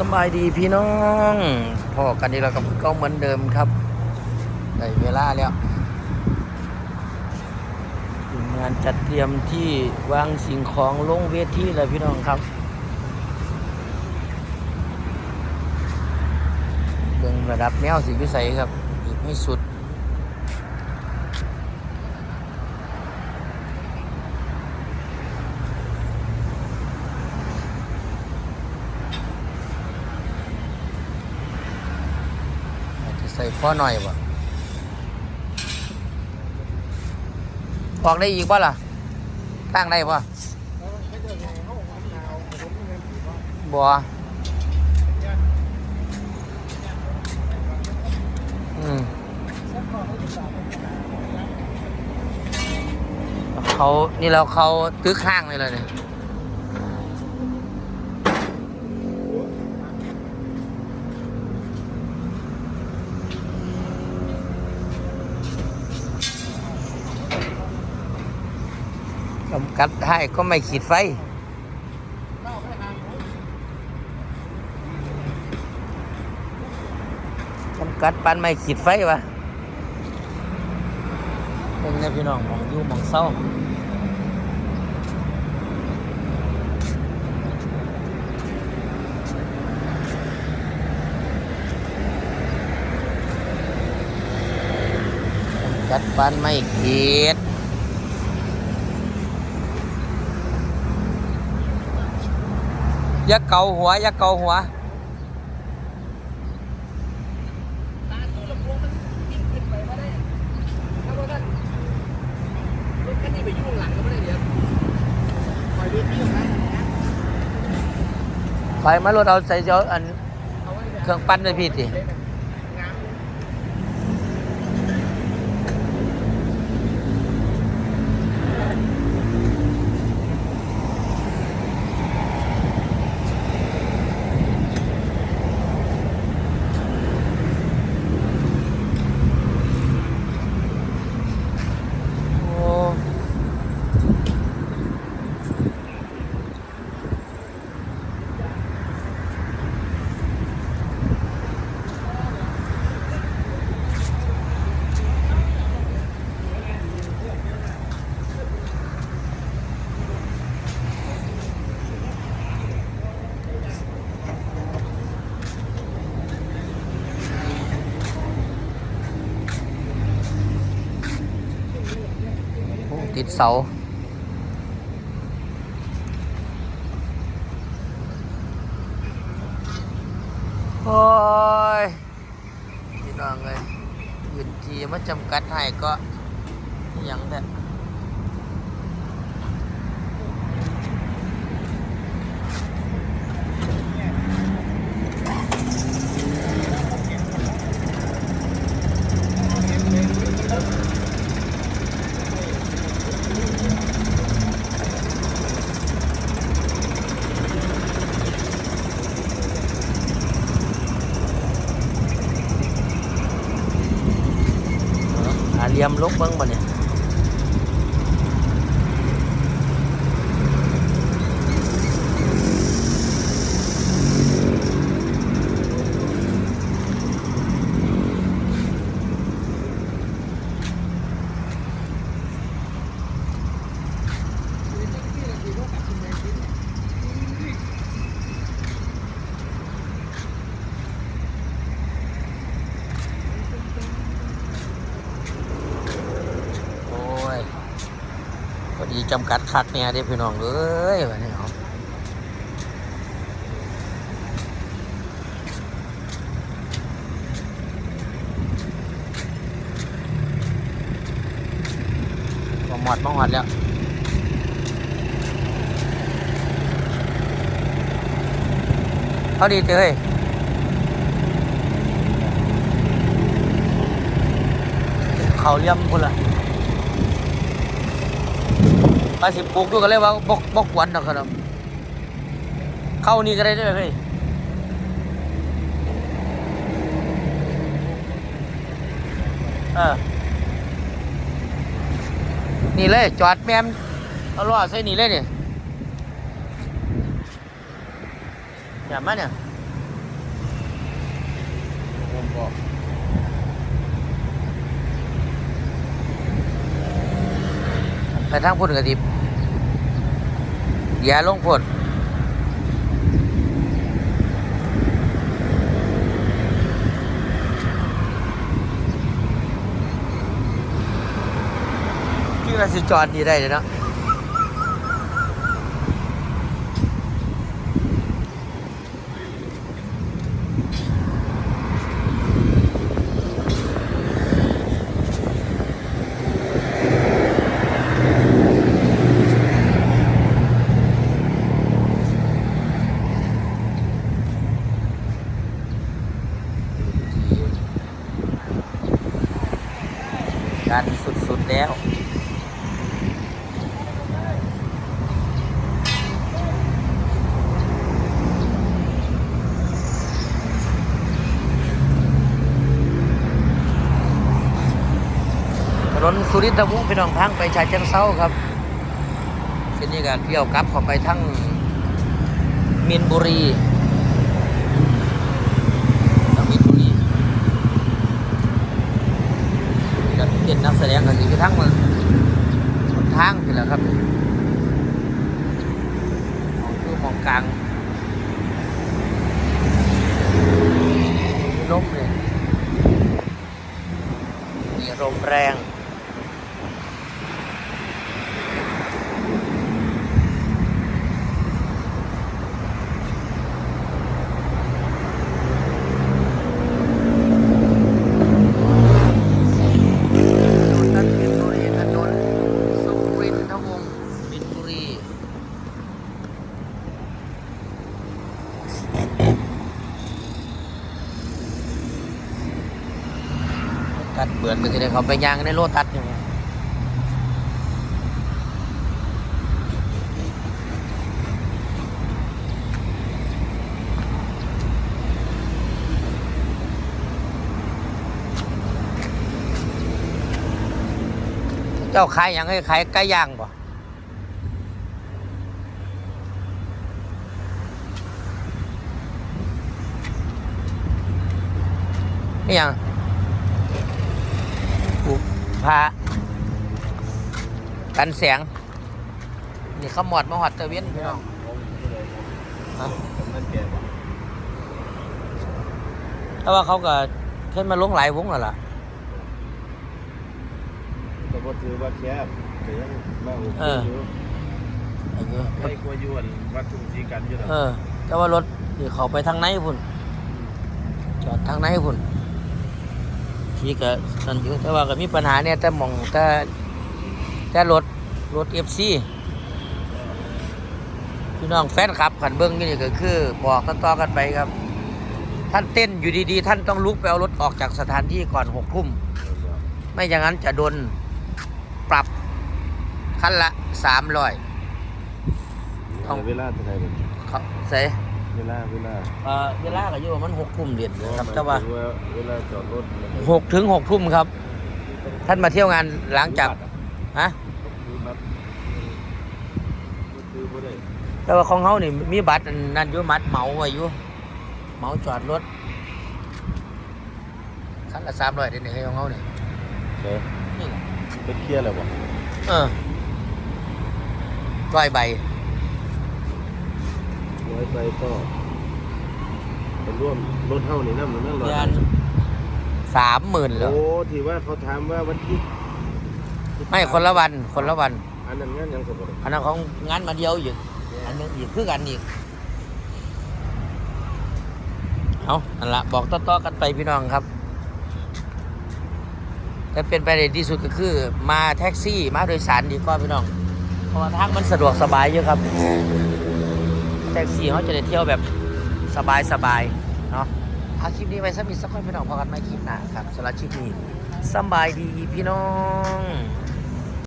สบายดีพี่น้องพอกันดีแล้วกับก็เหมือนเดิมครับได้เวลาแล้วทีมงานจัดเตรียมที่วางสิ่งของลงเวทีแล้วพี่น้องครับเบิ่งระดับแนวสีวิสัยครับอีกไม่สุด อาจจะใส่ พ่อหน่อยบ่ออกได้อีกบ่ล่ะตั้งได้บ่บ่อืมเขานี่เราเขาตื้อข้างเลยเลยเนี่ย กัดให้ก็ไม่ขีดไฟ จำกัดปันไม่ขีดไฟวะเป็นไงพี่น้องมองยู่มองเศร้าจำกัดปันไม่ขีด อย่าเกาหัว อย่าเกาหัวตาตัวลำโพงมันยิ่งขึ้นไปว่าได้ถ้าว่าท่านรถคันนี้ไปยุ่งหลังก็ไม่ได้เดี๋ยวปล่อยเวทีออกมานะไปรถเอาใส่เจ้าอันเครื่องปั้นไปพี่สิ ติดเสาโอ้ยพี่น้องเลยพื้นที่มาจำกัดให้ก็ยังแต่ หาเหลี่ยมลกเบิ้งบ่เนี่ยโอ้ยพอดี จำกัดคักเนี่ยเด้พี่น้องเอ้ยวันนี้เอาบหมดบ่หมดแล้วเขาดีเต้ยเขาเลี่ยมพุ่นละ ไปสิปลูกด้วยกันเลยว่าบกบกวันดอกครับ เข้านี่ก็ได้ด้วยเฮ้ยเออนี่เลย จอดแมมเอาล้อใส่นี่เลยเนี่ยแบบมาเนี่ยผมบอก ไปทางพุ่นกระดิบอย่าลงพุ่นพี่เราสิจอดดีได้เลยเนาะ การสุดๆแล้วถนนสุรินทร์วงศ์พี่น้องทางไปชายเชิงเซาครับเส้นนี้ก็เที่ยวกลับเข้าไปทั้งมีนบุรีทั้งมีนบุรี นี่ก็เป็นนักแสดงกันอยู่ทั้งมันทางไปแล้วครับของคือมองกลางมีลมเลยมีลมแรง ถนนบินบุรีถนนสุรินทวงศ์บินบุรี ตัดเบือนก็จะได้เขาไปยางในโลตัดอยู่เงี้ยเจ้าขายอย่างไงขายไก่ย่างบ่นี่ยัง ผูกผ้ากันแสง นี่ขมอดมาหอดตะเวียนพี่น้องฮะนั่นแกบอกแต่ว่าเขาก็เคยมาลงหลายวงแล้วล่ะแต่ก็ถือว่าแคบแต่ยังมาโอเคเอออยู่ไอ้เงี้ยไม่กลัวยวนวัดทุ่งศรีกันอยู่หรอกเออแต่ว่ารถนี่เขาไปทางไหนพุ่นจอดทางไหนพุ่น ทีก็นั่นอยู่แต่ว่าก็มีปัญหาเนี่ยแต่หมองแต่แต่รถรถเอฟซีพี่น้องแฟนคลับขันเบิ้งอยู่นี่ก็คือ บอกต่อๆกันไปครับ ท่านเต้นอยู่ดีๆ ท่านต้องลุกไปเอารถออกจากสถานที่ก่อนหกทุ่มไม่อย่างนั้นจะโดนปรับคันละสามร้อยเอาเวลาเท่าไหร่บัดเขาใส่ เวลาเวลาเอ่อเวลาก็อยู่ประมันหกทุ่มเรียนครับแต่ว่าหมยถึงเวลาจอดรถแล้วหกถึงหกทุ่มครับ ท่านมาเที่ยวงานหลังจากฮะคือบัตรคือบ่ได้แต่ว่าของเขานี่มีบัตรอันนั่นอยู่มัดเหมาไว้อยู่เหมาจอดรถคันละสามร้อยเดี๋ยวนี้ให้ของเขาเนี่ยเด้อนี่แหละเป็นเคลียร์แล้วบ่เออร้อยใบ ร้อยไปก็เป็นร่วมรถเฮานี่นำนั่นร้อยเดือนสามหมื่นเหรอโอ้ที่ว่าเขาถามว่าวันที่ไม่คนละวัน คนละวัน อันนั้นงานยังสมบูรณ์อันนั้นของงานมาเดียวอีกอันนึงอีกคือกันอีกเอาอันละบอกต่อๆกันไปพี่น้องครับแต่เป็นไปได้ที่สุดก็คือมาแท็กซี่มาโดยสารดีกว่าพี่น้องเพราะว่าทางมันสะดวกสบายเยอะครับ แท็กซี่เขาจะได้เที่ยวแบบสบายสบายๆเนาะเอาคลิปนี้ไปสักนิดสักคนพี่น้องพอกันไหมคลิปหน้าครับสำหรับคลิปนี้สบายดีพี่น้อง